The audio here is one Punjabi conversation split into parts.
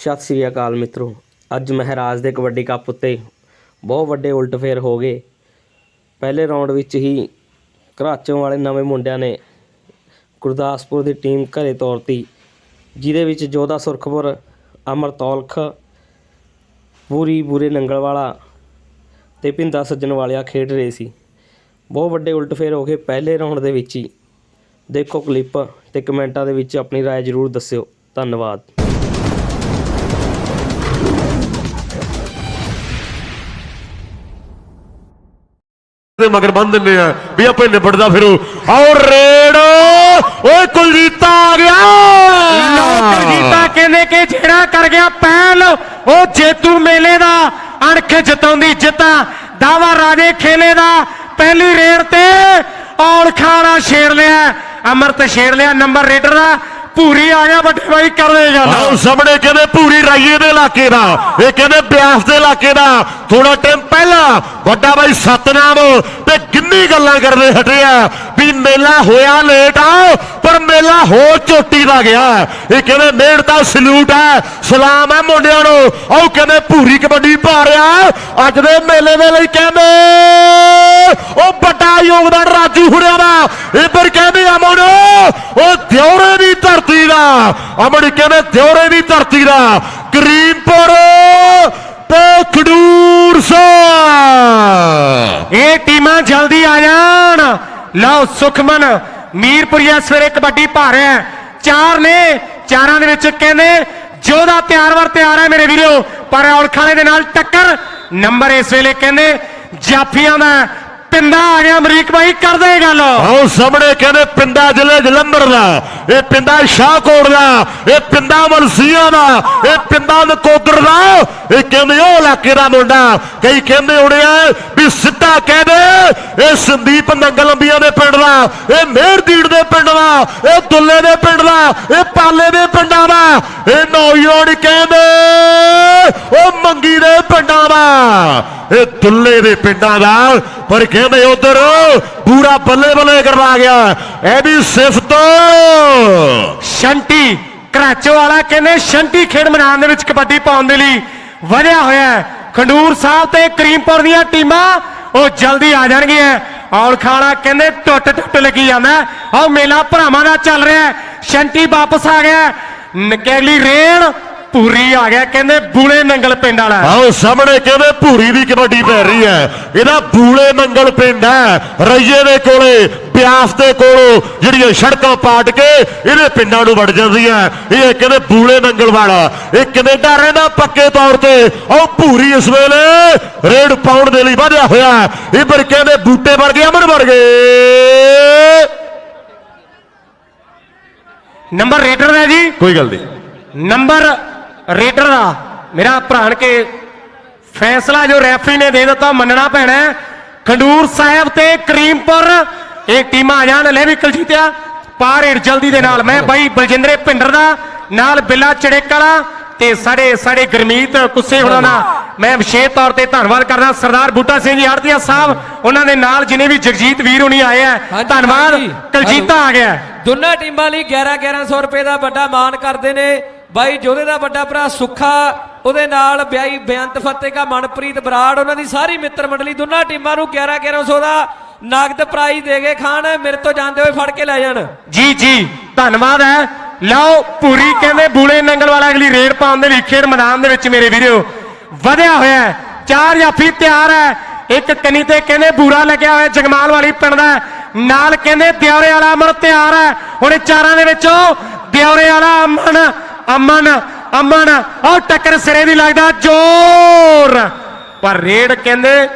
ਸਤਿ ਸ੍ਰੀ ਅਕਾਲ ਮਿੱਤਰੋ ਅੱਜ ਮਹਾਰਾਜ ਦੇ ਕਬੱਡੀ ਕੱਪ ਉੱਤੇ ਬਹੁਤ ਵੱਡੇ ਉਲਟਫੇਰ ਹੋ ਗਏ ਪਹਿਲੇ ਰਾਉਂਡ ਵਿੱਚ ਹੀ ਘਰਾਚੋਂ ਵਾਲੇ ਨਵੇਂ ਮੁੰਡਿਆਂ ਨੇ ਗੁਰਦਾਸਪੁਰ ਦੀ ਟੀਮ ਘਰੇ ਤੋਰਤੀ ਜਿਹਦੇ ਵਿੱਚ ਜੋਧਾ ਸੁਰਖਪੁਰ ਅਮਰ ਤੌਲਖ ਪੂਰੀ ਬੂਰੇ ਨੰਗਲ ਵਾਲਾ ਤੇ ਭਿੰਦਾ ਸੱਜਣ ਵਾਲਿਆ ਖੇਡ ਰਹੇ ਸੀ ਬਹੁਤ ਵੱਡੇ ਉਲਟਫੇਰ ਹੋ ਗਏ ਪਹਿਲੇ ਰਾਉਂਡ ਦੇ ਵਿੱਚ ਹੀ ਦੇਖੋ ਕਲਿੱਪ ਤੇ ਕਮੈਂਟਾਂ ਦੇ ਵਿੱਚ ਆਪਣੀ رائے ਜ਼ਰੂਰ ਦੱਸਿਓ ਧੰਨਵਾਦ ਦੇ ਮਗਰ ਬੰਨ ਦਿੰਦੇ ਆ। ਵੀ ਆਪੇ ਨਿਬੜਦਾ ਫਿਰੂ। ਔਰ ਰੇਡ! ਓਏ ਕੁਲਜੀਤਾ ਆ ਗਿਆ! ਲੋਕਰ ਕਹਿੰਦੇ ਕਿ ਜਿਹੜਾ ਕਰ ਗਿਆ ਪਹਿਲ, ਉਹ ਜੇਤੂ ਮੇਲੇ ਦਾ ਅਣਖ ਜਿਤਾਉਂਦੀ ਜਿੱਤਾ ਦਾਵਾ ਰਾਜੇ ਖੇਲੇ ਦਾ ਪਹਿਲੀ ਰੇਡ ਤੇ ਔਲ ਖਾਣਾ ਛੇੜ ਲਿਆ। ਅਮਰਤ ਛੇੜ ਲਿਆ। ਨੰਬਰ ਰੇਡਰ ਦਾ ਪੂਰੀ ਆ ਗਿਆ ਵੱਡੇ ਬਾਈ ਕਰਦੇ ਗੱਲ ਆਓ ਸਾਹਮਣੇ ਕਹਿੰਦੇ ਪੂਰੀ ਰਾਈਏ ਦੇ ਇਲਾਕੇ ਦਾ, ਇਹ ਕਹਿੰਦੇ ਬਿਆਸ ਦੇ ਇਲਾਕੇ ਦਾ। ਥੋੜਾ ਟਾਈਮ ਪਹਿਲਾਂ ਵੱਡਾ ਬਾਈ ਸਤਨਾਮ ਤੇ ਕਿੰਨੀ ਗੱਲਾਂ ਕਰਦੇ ਹਟਿਆ ਵੀ ਮੇਲਾ ਹੋਇਆ ਲੇਟ ਆ, ਪਰ ਮੇਲਾ ਹੋ ਚੋਟੀ ਦਾ ਗਿਆ। ਇਹ ਕਹਿੰਦੇ ਮਿਹਨਤ ਦਾ ਸਲੂਟ ਹੈ, ਸਲਾਮ ਹੈ ਮੁੰਡਿਆਂ ਨੂੰ। ਆਓ ਕਹਿੰਦੇ ਪੂਰੀ ਕਬੱਡੀ ਪਾ ਰਿਹਾ ਅੱਜ ਦੇ ਮੇਲੇ ਦੇ ਲਈ ਕਹਿੰਦੇ, ਉਹ ਵੱਡਾ ਯੋਗਦਾਨ ਰਾਜੂ ਹੁੜਿਆ ਦਾ। ਇੱਧਰ ਕਹਿੰਦੇ ਆ ਅਮਨ ਉਹ ਦਿਉਰੇ ਦੀ ਧਰ ਧਰਤੀ ਦਾ। ਅਮਨ ਕਹਿੰਦੇ ਦਿਉਰੇ ਦੀ ਧਰਤੀ ਦਾ। ਕਰੀਮਪੁਰ ਤੇ ਖਡੂਰ ਸਾਹਿਬ। ਇਹ ਟੀਮਾਂ ਜਲਦੀ ਆ ਜਾਣ। ਲਓ, ਸੁਖਮਨ ਮੀਰਪੁਰੀਆ ਸਵੇਰੇ ਕਬੱਡੀ ਪਾ ਹੈ। ਚਾਰ ਨੇ, ਚਾਰਾਂ ਦੇ ਵਿੱਚ ਕਹਿੰਦੇ ਜੋਧਾ ਤਿਆਰ ਵਰ ਤਿਆਰ ਹੈ ਮੇਰੇ ਵੀਰੋ, ਪਰ ਔਲਖਾਣੇ ਦੇ ਨਾਲ ਟੱਕਰ। ਨੰਬਰ ਇਸ ਵੇਲੇ ਕਹਿੰਦੇ, ਜਾਫੀਆਂ ਦਾ ਪਿੰਦਾ ਆ ਗਿਆ ਅਮਰੀਕ ਭਾਈ ਕਰਦੇ ਗੱਲ। ਆਓ ਸਾਹਮਣੇ ਕਹਿੰਦੇ ਪਿੰਡਾ ਜ਼ਿਲ੍ਹੇ ਜਲੰਧਰ ਦਾ, ਇਹ ਪਿੰਡਾ ਸ਼ਾਹਕੋਟ ਦਾ, ਇਹ ਪਿੰਡਾ ਮਲਸੀਆਂ ਦਾ, ਇਹ ਪਿੰਡਾ ਨਕੋਦਰ ਦਾ। ਇਹ ਕਹਿੰਦੇ ਉਹ ਇਲਾਕੇ ਦਾ ਮੁੰਡਾ, ਕਈ ਕਹਿੰਦੇ ਹੋਣੇ ਵੀ ਸਿੱਧਾ ਕਹਿੰਦੇ ਇਹ ਸੰਦੀਪ ਨੰਗਲੰਬੀਆਂ ਦੇ ਪਿੰਡ ਦਾ, ਇਹ ਮੇਹਰਦੀੜ ਦੇ ਪਿੰਡ ਦਾ, ਇਹ ਦੁੱਲੇ ਦੇ ਪਿੰਡ ਦਾ, ਇਹ ਪਾਲੇ ਦੇ ਪਿੰਡਾਂ ਦਾ, ਇਹ ਨੌਜਵਾਨ ਕਹਿੰਦੇ, ਉਹ ਮੰਗੀ ਦੇ ਪਿੰਡਾਂ ਦਾ। ਇਹ ਦੁੱਲੇ ਦੇ ਪਿੰਡਾਂ ਦਾ, ਪਰ ਕਹਿੰਦੇ ਉਧਰ ਪੂਰਾ ਬੱਲੇ ਬੱਲੇ ਕਰਵਾ ਗਿਆ। ਇਹ ਵੀ ਸਿਫਤ। ਸ਼ੰਟੀ, ਕਰਾਚੋ ਵਾਲਾ ਕਹਿੰਦੇ ਸ਼ੰਟੀ ਖੇਡ ਮੈਦਾਨ ਦੇ ਵਿੱਚ ਕਬੱਡੀ ਪਾਉਣ ਦੇ ਲਈ ਵਧਿਆ ਹੋਇਆ ਹੈ। ਖੰਡੂਰ ਸਾਹਿਬ ਤੇ ਕਰੀਮਪੁਰ ਦੀਆਂ ਟੀਮਾਂ ਉਹ ਜਲਦੀ ਆ ਜਾਣਗੀਆਂ। ਔਲਖਾਣਾ ਕਹਿੰਦੇ ਟੁੱਟ ਟੁੱਟ ਲੱਗੀ ਜਾਂਦਾ। ਆਹ ਮੇਲਾ ਭਰਾਵਾਂ ਦਾ ਚੱਲ ਰਿਹਾ ਸ਼ੰਟੀ ਵਾਪਸ ਆ ਗਿਆ। ਨਕੈਲੀ ਰੇਣ ਪੂਰੀ ਆ ਗਿਆ ਕਹਿੰਦੇ ਬੂਲੇ ਨੰਗਲ ਪਿੰਡ ਵਾਲਾ। ਆਓ ਸਾਹਮਣੇ ਕਹਿੰਦੇ ਭੂਰੀ ਦੀ ਕਬੱਡੀ ਪੈ ਰਹੀ ਹੈ। ਇਹਦਾ ਬੂਲੇ ਮੰਗਲ ਪਿੰਡ ਹੈ ਰਈਏ ਦੇ ਕੋਲੇ ਬਿਆਸ ਦੇ ਕੋਲੋਂ ਜਿਹੜੀਆਂ ਸੜਕਾਂ ਪਾਟ ਕੇ ਇਹਦੇ ਪਿੰਡਾਂ ਨੂੰ ਵੜ ਜਾਂਦੀਆਂ ਇਹ ਕਹਿੰਦੇ ਬੂਲੇ ਮੰਗਲ ਵਾਲਾ। ਇਹ ਕੈਨੇਡਾ ਰਹਿੰਦਾ ਪੱਕੇ ਤੌਰ ਤੇ। ਉਹ ਭੂਰੀ ਇਸ ਵੇਲੇ ਰੇਡ ਪਾਉਣ ਦੇ ਲਈ ਵਧਿਆ ਹੋਇਆ ਇੱਧਰ ਕਹਿੰਦੇ ਬੂਟੇ ਵਰਗੇ ਅਮਨ ਵਰਗੇ ਨੰਬਰ ਰੇਡਰ ਦਾ ਜੀ? ਕੋਈ ਗੱਲ ਨਹੀਂ। ਨੰਬਰ ਰੇਡਰ ਦਾ ਮੇਰਾ ਭਰਾਣ ਕੇ ਫੈਸਲਾ ਜੋ ਰੈਫਰੀ ਨੇ ਦੇ ਦਿੱਤਾ ਮੰਨਣਾ ਪੈਣਾ। ਖੰਡੂਰ ਸਾਹਿਬ ਤੇ ਕਰੀਮਪੁਰ ਇਹ ਟੀਮਾਂ ਆ ਜਾਣ ਲੈ ਵੀ ਕਲਜੀਤਿਆ ਪਾਰ ਏਡ ਜਲਦੀ ਦੇ ਨਾਲ ਮੈਂ ਬਾਈ ਬਲਜਿੰਦਰੇ ਪਿੰਡਰ ਦਾ ਨਾਲ ਬਿੱਲਾ ਚੜੇਕ ਵਾਲਾ ਤੇ ਸਾਡੇ ਸਾਡੇ ਗਰਮੀਤ ਕੁੱਸੇ ਹੁਣਾਂ ਦਾ। ਮੈਂ ਵਿਸ਼ੇਸ਼ ਤੌਰ ਤੇ ਧੰਨਵਾਦ ਕਰਦਾ ਸਰਦਾਰ ਬੂਟਾ ਸਿੰਘ ਜੀ ਆੜਤੀਆ ਸਾਹਿਬ ਉਹਨਾਂ ਦੇ ਨਾਲ ਜਿਨੇ ਵੀ ਜਗਜੀਤ ਵੀਰ ਹੁਣੀ ਆਏ ਆ। ਧੰਨਵਾਦ। ਕਲਜੀਤਾ ਆ ਗਿਆ। ਦੋਨਾਂ ਟੀਮਾਂ ਲਈ 11 1100 ਰੁਪਏ ਦਾ ਵੱਡਾ ਮਾਨ ਕਰਦੇ ਨੇ। ਬਾਈ ਜੋਧੇ ਦਾ ਵੱਡਾ ਭਰਾ ਸੁੱਖਾ, ਉਹਦੇ ਨਾਲ ਵਿਆਹੀ ਬੇਅੰਤ ਫਤਿਹਗਾ ਮਨਪ੍ਰੀਤ ਬਰਾੜ, ਉਹਨਾਂ ਦੀ ਸਾਰੀ ਮਿੱਤਰ ਮੰਡਲੀ, ਦੋਨਾਂ ਟੀਮਾਂ ਨੂੰ 11 1100 ਦਾ ਨਗਦ ਪ੍ਰਾਈਜ਼ ਦੇ ਕੇ ਖਾਣ, ਮੇਰੇ ਤੋਂ ਜਾਂਦੇ ਹੋਏ ਫੜ ਕੇ ਲੈ ਜਾਣ। ਜੀ ਜੀ, ਧੰਨਵਾਦ ਹੈ। ਲਓ, ਪੂਰੀ ਕਹਿੰਦੇ ਬੂਲੇ ਨੰਗਲ ਵਾਲਾ ਅਗਲੀ ਰੇਡ ਪਾਉਣ ਦੇ ਲਈ ਖੇਡ ਮੈਦਾਨ ਦੇ ਵਿੱਚ ਮੇਰੇ ਵੀਰੋ। ਵਧਿਆ ਹੋਇਆ ਚਾਰ ਜਾਫੀ ਤਿਆਰ ਹੈ। ਇੱਕ ਕਨੀ ਤੇ ਕਹਿੰਦੇ ਬੂਰਾ ਲੱਗਿਆ ਹੋਇਆ, ਜਗਮਾਲ ਵਾਲੀ ਪਿੰਡ ਦਾ ਨਾਲ ਕਹਿੰਦੇ ਦਿਉਰੇ ਵਾਲਾ ਅਮਨ ਤਿਆਰ ਹੈ। ਹੁਣ ਚਾਰਾਂ ਦੇ ਵਿੱਚੋਂ ਦਿਉਰੇ ਵਾਲਾ ਅਮਨ ਅਮਨ ਅਮਨ ਉਹ ਟੱਕਰ ਸਿਰੇ ਦੀ ਲੱਗਦਾ ਜ਼ੋਰ। ਪਰ ਰੇਡ ਕਹਿੰਦੇ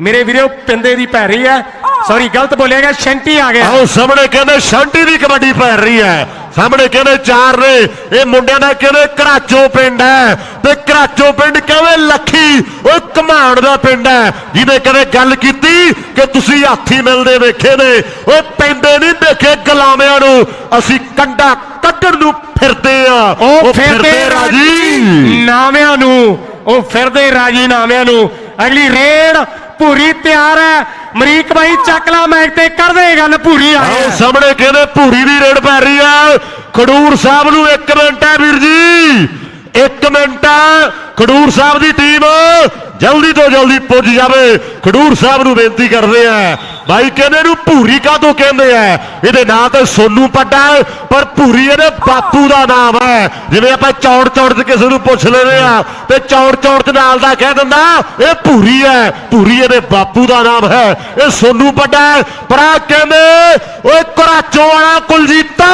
ਮੇਰੇ ਵੀਰੋ ਪਿੰਦੇ ਦੀ ਪੈ ਰਹੀ ਹੈ। ਸੌਰੀ ਗਲਤ ਬੋਲਿਆ ਗਿਆ ਸ਼ੈਂਟੀ ਆ ਗਿਆ। ਆਓ ਸਾਹਮਣੇ ਕਹਿੰਦੇ ਸ਼ਾਂਟੀ ਦੀ ਕਬੱਡੀ ਪੈ ਰਹੀ ਹੈ। ਸਾਹਮਣੇ ਕਹਿੰਦੇ ਚਾਰ ਨੇ? ਇਹ ਮੁੰਡਿਆਂ ਦਾ ਕਹਿੰਦੇ ਘਰਾਚੋ ਪਿੰਡ ਹੈ। ਤੇ ਘਰਾਚੋ ਪਿੰਡ ਕਹਿੰਦੇ ਲੱਖੀ? ਉਹ ਕਮਾਣ ਦਾ ਪਿੰਡ ਹੈ। ਜਿਹਨੇ ਕਦੇ ਗੱਲ ਕੀਤੀ ਕਿ ਤੁਸੀਂ ਹਾਥੀ ਮਿਲਦੇ ਵੇਖੇ ਨੇ ਉਹ ਪੈਂਦੇ ਨਹੀਂ ਦੇਖੇ ਗੁਲਾਮਿਆਂ ਨੂੰ। ਅਸੀਂ ਕੰਡਾ ਕੱਢਣ ਨੂੰ ਫਿਰਦੇ ਆ। ਉਹ ਫਿਰਦੇ ਰਾਜੀ। ਨਾਮਿਆਂ ਨੂੰ। ਉਹ ਫਿਰਦੇ ਰਾਜੀ ਨਾਮਿਆਂ ਨੂੰ। ਅਗਲੀ ਰੇਡ ਪੂਰੀ ਤਿਆਰ ਹੈ। ਮਰੀਕ ਬਾਈ ਚੱਕਲਾ ਮੈਚ ਤੇ ਕਰਦੇ ਗੱਲ ਪੂਰੀ ਆ ਆਓ ਸਾਹਮਣੇ ਕਹਿੰਦੇ ਭੂਰੀ ਦੀ ਰੇਡ ਪੈ ਰਹੀ ਆ। ਖਡੂਰ ਸਾਹਿਬ ਨੂੰ ਇੱਕ ਮਿੰਟ ਹੈ ਵੀਰ ਜੀ। 1 ਮਿੰਟ ਖਡੂਰ ਸਾਹਿਬ ਦੀ ਟੀਮ ਜਲਦੀ ਤੋਂ ਜਲਦੀ ਪੁੱਜ ਜਾਵੇ। ਖਡੂਰ ਸਾਹਿਬ ਨੂੰ ਬੇਨਤੀ ਕਰਦੇ ਆ, ਬਾਈ ਕਹਿੰਦੇ ਇਹਨੂੰ ਭੂਰੀ ਕਾਹਤੋਂ ਕਹਿੰਦੇ ਆ? ਇਹਦੇ ਨਾਂ ਤੇ ਸੋਨੂ ਪੱਡਾ ਪਰ ਭੂਰੀ ਇਹਦੇ ਬਾਪੂ ਦਾ ਨਾਮ ਹੈ। ਜਿਵੇਂ ਆਪਾਂ ਚੌੜ ਚੌੜ ਚ ਕਿਸੇ ਨੂੰ ਪੁੱਛ ਲੈਂਦੇ ਆ, ਤੇ ਚੌੜ ਚੌੜ ਚ ਨਾਲ ਦਾ ਕਹਿ ਦਿੰਦਾ, ਇਹ ਭੂਰੀ ਹੈ, ਭੂਰੀ ਇਹਦੇ ਬਾਪੂ ਦਾ ਨਾਮ ਹੈ। ਇਹ ਸੋਨੂ ਪੱਡਾ ਹੈ ਪਰ ਆ ਕਹਿੰਦੇ, ਓਏ ਕਰਾਚੋ ਵਾਲਾ ਕੁਲਜੀਤਾ।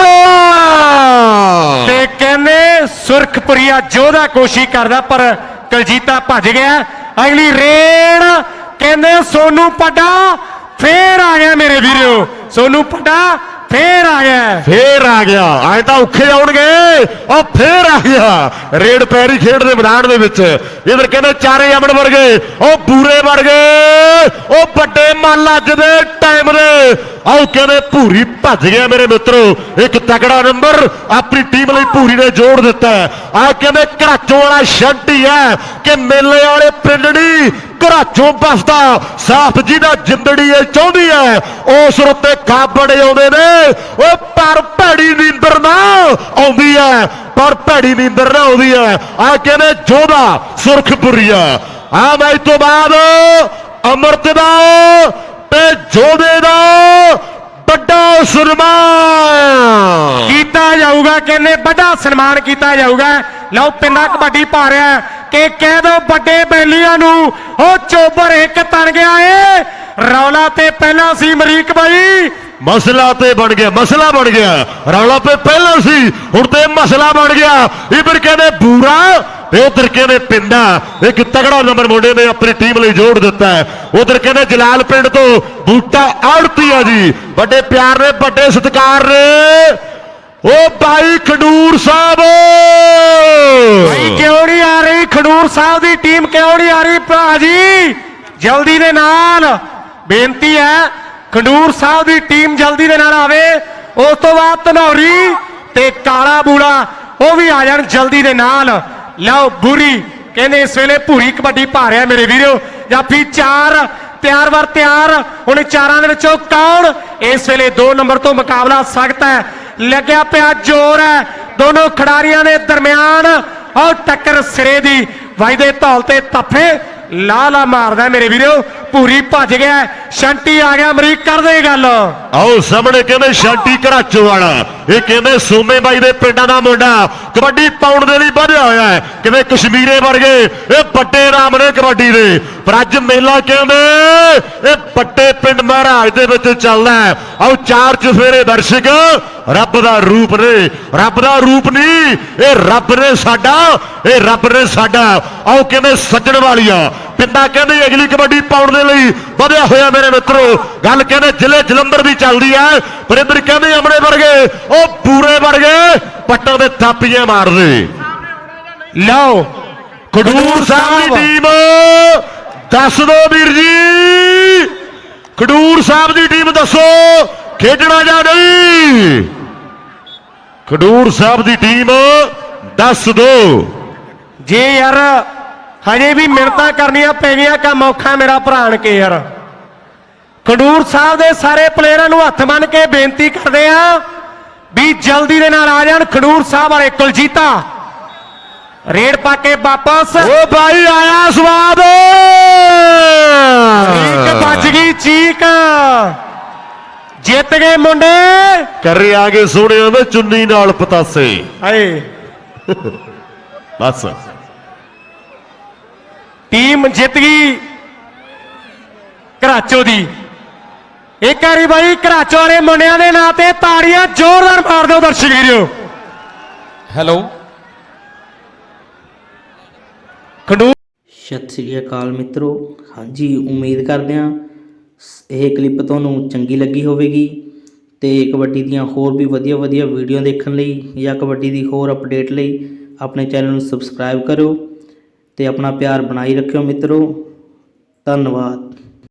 ਤੇ ਕਹਿੰਦੇ ਸੁਰਖਪੁਰੀਆ ਜੋਧਾ ਕੋਸ਼ਿਸ਼ ਕਰਦਾ, ਪਰ ਕਲਜੀਤਾ ਭੱਜ ਗਿਆ। ਅਗਲੀ ਰੇਡ ਕਹਿੰਦੇ, ਸੋਨੂ ਪੱਡਾ ਫੇਰ ਆ ਗਿਆ ਮੇਰੇ ਵੀਰੋ। ਸੋਨੂ ਪੱਡਾ ਫੇਰ ਆ ਗਿਆ। ਫੇਰ ਆ ਗਿਆ। ਐ ਤਾਂ ਔਖੇ ਆਉਣਗੇ। ਉਹ ਫੇਰ ਆ ਗਿਆ। ਰੇਡ ਪੈਰੀ ਖੇਡ ਦੇ ਮੈਦਾਨ ਦੇ ਵਿੱਚ। ਇਧਰ ਕਹਿੰਦੇ, ਚਾਰੇ ਅਮਨ ਵਰਗੇ। ਉਹ ਬੂਰੇ ਵਰਗੇ। ਉਹ ਵੱਡੇ ਮੱਲ ਅੱਜ ਦੇ ਟਾਈਮ ਦੇ। ਆਓ ਕਹਿੰਦੇ ਭੂਰੀ ਭੱਜ ਗਿਆ ਮੇਰੇ ਮਿੱਤਰੋ। ਇੱਕ ਤਕੜਾ ਨੰਬਰ ਆਪਣੀ ਟੀਮ ਲਈ ਭੂਰੀ ਨੇ ਜੋੜ ਦਿੱਤਾ ਆ ਕਹਿੰਦੇ ਘਰਾਚੋਂ ਵਾਲਾ ਸ਼ੰਟੀ ਹੈ ਕਿ ਮੇਲੇ ਵਾਲੇ ਪਿੰਡੜੀ ਘਰਾਚੋਂ ਬਸਦਾ ਸਾਫ਼ ਜਿਹਦਾ ਜਿੰਦੜੀ ਇਹ ਚਾਹੁੰਦੀ ਹੈ। ਉਸ ਰੁੱਤੇ ਕਾਬੜੇ ਆਉਂਦੇ ਨੇ। ਉਹ ਪਰ ਭੈੜੀ ਨੀਂਦਰ ਨਾ ਆਉਂਦੀ ਹੈ। ਪਰ ਭੈੜੀ ਨੀਂਦਰ ਨਾ ਆਉਂਦੀ ਹੈ। ਆ ਕਹਿੰਦੇ ਜੋਧਾ ਸੁਰਖਪੁਰੀਆ। ਆ ਮੈਚ ਤੋਂ ਬਾਅਦ ਅਮਰਤ ਦਾ ਤੇ ਜੋਧੇ ਦਾ ਵੱਡਾ ਸਨਮਾਨ। ਕੀਤਾ ਜਾਊਗਾ ਕਹਿੰਦੇ ਵੱਡਾ ਸਨਮਾਨ ਕੀਤਾ ਜਾਊਗਾ। ਲਓ ਪਿੰਡਾ ਕਬੱਡੀ ਪਾ ਰਿਹਾ ਕਿ ਕਹਿ ਦੋ ਵੱਡੇ ਬੈਲੀਆਂ ਨੂੰ ਉਹ ਚੋਬਰ ਇੱਕ ਤਣ ਗਿਆ ਏ। ਰੌਲਾ ਤੇ ਪਹਿਲਾਂ ਸੀ ਅਮਰੀਕ ਬਾਈ। ਮਸਲਾ ਤੇ ਬਣ ਗਿਆ ਮਸਲਾ ਬਣ ਗਿਆ। ਰੌਲਾ ਪੇ ਪਹਿਲਾਂ ਸੀ ਹੁਣ ਤੇ ਮਸਲਾ ਬਣ ਗਿਆ। ਇਧਰ ਕਹਿੰਦੇ ਬੂਰਾ ਤੇ ਉਧਰ ਕਹਿੰਦੇ ਪਿੰਡਾ, ਇੱਕ ਤਗੜਾ ਨੰਬਰ ਮੁੰਡੇ ਨੇ ਆਪਣੀ ਟੀਮ ਲਈ ਜੋੜ ਦਿੱਤਾ ਹੈ। ਉਧਰ ਕਹਿੰਦੇ ਜਲਾਲ ਪਿੰਡ ਤੋਂ ਬੂਟਾ ਆੜਤੀ ਜੀ। ਵੱਡੇ ਪਿਆਰ ਨੇ, ਵੱਡੇ ਸਤਿਕਾਰ ਨੇ। ਓ ਭਾਈ ਖਡੂਰ ਸਾਹਿਬ! ਭਾਈ, ਕਿਉਂ ਨਹੀਂ ਆ ਰਹੀ? ਖਡੂਰ ਸਾਹਿਬ ਦੀ ਟੀਮ ਕਿਉਂ ਨਹੀਂ ਆ ਰਹੀ ਭਰਾ ਜੀ? ਜਲਦੀ ਦੇ ਨਾਲ। ਬੇਨਤੀ ਹੈ, ਖਡੂਰ ਸਾਹਿਬ ਦੀ ਟੀਮ ਜਲਦੀ ਦੇ ਨਾਲ ਆਵੇ। ਉਸ ਤੋਂ ਬਾਅਦ ਧਨੌਰੀ ਤੇ ਕਾਲਾ ਬੂੜਾ, ਉਹ ਵੀ ਆ ਜਾਣ ਜਲਦੀ ਦੇ ਨਾਲ। ਲਓ ਬੁਰੀ, ਕਹਿੰਦੇ ਇਸ ਵੇਲੇ ਭੂਰੀ ਕਬੱਡੀ ਪਾ ਰਿਹਾ ਮੇਰੇ ਵੀਰੋ। ਜਾਫੀ ਚਾਰ, ਤਿਆਰ ਵਰ ਤਿਆਰ, ਹੁਣ ਚਾਰਾਂ ਦੇ ਵਿੱਚੋਂ ਕੌਣ? ਇਸ ਵੇਲੇ 2 ਨੰਬਰ ਤੋਂ ਮੁਕਾਬਲਾ ਸਖਤ ਹੈ। ਲੱਗਿਆ ਪਿਆ ਜ਼ੋਰ ਹੈ। ਦੋਨੋਂ ਖਿਡਾਰੀਆਂ ਦੇ ਦਰਮਿਆਨ ਔਰ ਟੱਕਰ ਸਿਰੇ ਦੀ। ਵਾਜਦੇ ਧੌਲ ਤੇ ਤੱਫੇ ਲਾ ਮਾਰਦਾ ਮੇਰੇ ਵੀਰੋ, ਪੂਰੀ ਭੱਜ ਗਿਆ ਸ਼ੰਟੀ ਆ ਗਿਆ ਅਮਰੀਕ ਕਰਦੇ ਗੱਲ। ਆਓ, ਸਾਹਮਣੇ ਕਹਿੰਦੇ ਸ਼ਾਂਟੀ ਘਰਾਚੋ ਵਾਲਾ। ਇਹ ਕਹਿੰਦੇ ਸੋਮੇ ਬਾਈ ਦੇ ਪਿੰਡਾਂ ਦਾ ਮੁੰਡਾ, ਕਬੱਡੀ ਪਾਉਣ ਦੇ ਲਈ ਵਧਿਆ ਹੋਇਆ ਹੈ। ਕਿਵੇਂ ਕਸ਼ਮੀਰੇ ਵਰਗੇ ਇਹ ਵੱਡੇ ਨਾਮ ਨੇ ਕਬੱਡੀ ਦੇ। ਪਰ ਅੱਜ ਮੇਲਾ ਕਹਿੰਦੇ, ਇਹ ਵੱਡੇ ਮਹਾਰਾਜ ਦੇ ਵਿੱਚ ਚੱਲਦਾ ਹੈ। ਆਓ ਚਾਰ ਚਫੇਰੇ ਦਰਸ਼ਕ ਰੱਬ ਦਾ ਰੂਪ ਨੇ। ਰੱਬ ਦਾ ਰੂਪ ਨਹੀਂ ਇਹ ਰੱਬ ਨੇ ਸਾਡਾ ਇਹ ਰੱਬ ਨੇ ਸਾਡਾ। ਆਓ ਕਹਿੰਦੇ ਸੱਜਣ ਵਾਲੀਆ ਪਿੰਡਾ ਕਹਿੰਦੇ ਅਗਲੀ ਕਬੱਡੀ ਪਾਉਣ ਦੇ ਲਈ ਵਧਿਆ ਹੋਇਆ ਮੇਰੇ ਮਿੱਤਰੋ। ਗੱਲ ਕਹਿੰਦੇ ਜ਼ਿਲ੍ਹੇ ਜਲੰਧਰ ਦੀ ਚੱਲਦੀ ਹੈ। ਪਰ ਇੱਧਰ ਕਹਿੰਦੇ ਅਮਨੇ ਵਰਗੇ ਉਹ ਪੂਰੇ ਵਰਗੇ ਪੱਟਾਂ ਦੇ ਥਾਪੀਆਂ ਮਾਰਦੇ। ਲਓ ਖਡੂਰ ਸਾਹਿਬ ਦੀ ਟੀਮ ਦੱਸ ਦੋ ਵੀਰ ਜੀ। ਖਡੂਰ ਸਾਹਿਬ ਦੀ ਟੀਮ ਦੱਸੋ, ਖੇਡਣਾ ਜਾਂ ਨਹੀਂ? ਖਡੂਰ ਸਾਹਿਬ ਦੀ ਟੀਮ ਦੱਸ ਦੋ। ਜੇ ਯਾਰ, ਹਜੇ ਵੀ ਮਿਹਨਤਾਂ ਕਰਨੀਆਂ ਪੈ ਗਈਆਂ ਕੰਮ ਔਖਾ ਮੇਰਾ ਭਰਾਣ ਕੇ ਯਾਰ। ਖਡੂਰ ਸਾਹਿਬ ਦੇ ਸਾਰੇ ਪਲੇਅਰਾਂ ਨੂੰ ਹੱਥ ਮੰਨ ਕੇ ਬੇਨਤੀ ਕਰਦੇ ਆ ਵੀ ਜਲਦੀ ਦੇ ਨਾਲ ਆ ਜਾਣ ਖਡੂਰ ਸਾਹਿਬ ਵਾਲੇ ਕੁਲਜੀਤਾ। ਰੇਡ ਪਾ ਕੇ ਵਾਪਸ। ਓ ਭਾਈ ਆਇਆ ਸਵਾਦ। ਇੱਕ ਵੱਜ ਗਈ ਚੀਕ। ਜਿੱਤ ਗਏ ਮੁੰਡੇ। ਕਰੇ ਆ ਗਏ ਸੋਹਣਿਆਂ ਦੇ ਚੁੰਨੀ ਨਾਲ ਪਤਾਸੇ। ਹਾਏ। ਬਸ। ਟੀਮ ਜਿੱਤ ਗਈ ਘਰਾਚੋ ਦੀ। ਇੱਕ ਵਾਰੀ ਬਾਈ ਘਰਾਚੋ ਵਾਲੇ ਮੁੰਡਿਆਂ ਦੇ ਨਾਂ ਤੇ ਤਾੜੀਆਂ ਜ਼ੋਰਦਾਰ ਮਾਰ ਦਿਓ ਦਰਸ਼ਕ ਵੀਰੋ। ਹੈਲੋ। ਖੰਡੂਰ ਸਤਿ ਸ੍ਰੀ ਅਕਾਲ ਮਿੱਤਰੋ। ਹਾਂਜੀ, ਉਮੀਦ ਕਰਦੇ ਹਾਂ ਸ- ਇਹ ਕਲਿੱਪ ਤੁਹਾਨੂੰ ਚੰਗੀ ਲੱਗੀ ਹੋਵੇਗੀ ਤੇ ਕਬੱਡੀ ਦੀਆਂ ਹੋਰ ਵੀ ਵਧੀਆ ਵਧੀਆ ਵੀਡੀਓ ਦੇਖਣ ਲਈ ਜਾਂ ਕਬੱਡੀ ਦੀ ਹੋਰ ਅਪਡੇਟ ਲਈ ਆਪਣੇ ਚੈਨਲ ਨੂੰ ਸਬਸਕ੍ਰਾਈਬ ਕਰੋ ਤੇ ਆਪਣਾ ਪਿਆਰ ਬਣਾਈ ਰੱਖਿਓ ਮਿੱਤਰੋ। ਧੰਨਵਾਦ।